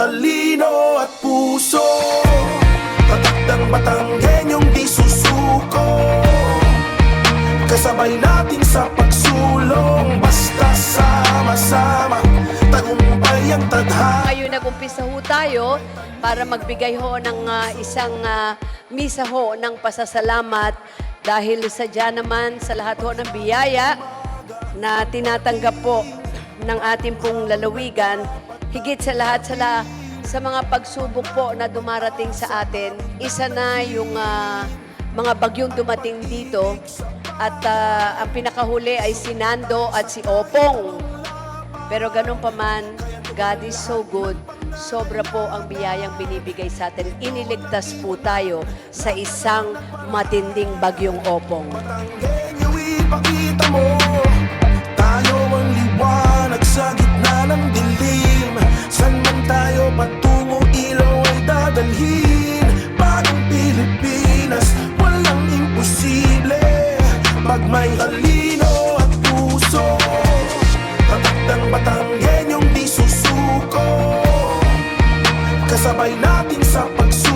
talino at puso Tatakdang Batanggenyong di susuko Kasabay natin sa pagsulong Basta sama-sama Tagumpay ang tadhana Ngayon nag-umpisa ho tayo para magbigay ho ng ah, isang ah, misa ho ng pasasalamat dahil sadya naman sa lahat ho ng biyaya na tinatanggap po ng ating pong lalawigan. Higit sa lahat sa, la- sa mga pagsubok po na dumarating sa atin, isa na yung ah, mga bagyong dumating dito at ah, ang pinakahuli ay si Nando at si Opong. Pero ganun pa man, God is so good. Sobra po ang biyayang binibigay sa atin. Iniligtas po tayo sa isang matinding bagyong opong. May talino at puso. Tatakdang Batanggenyong di susuko Kasabay natin sa pagsulong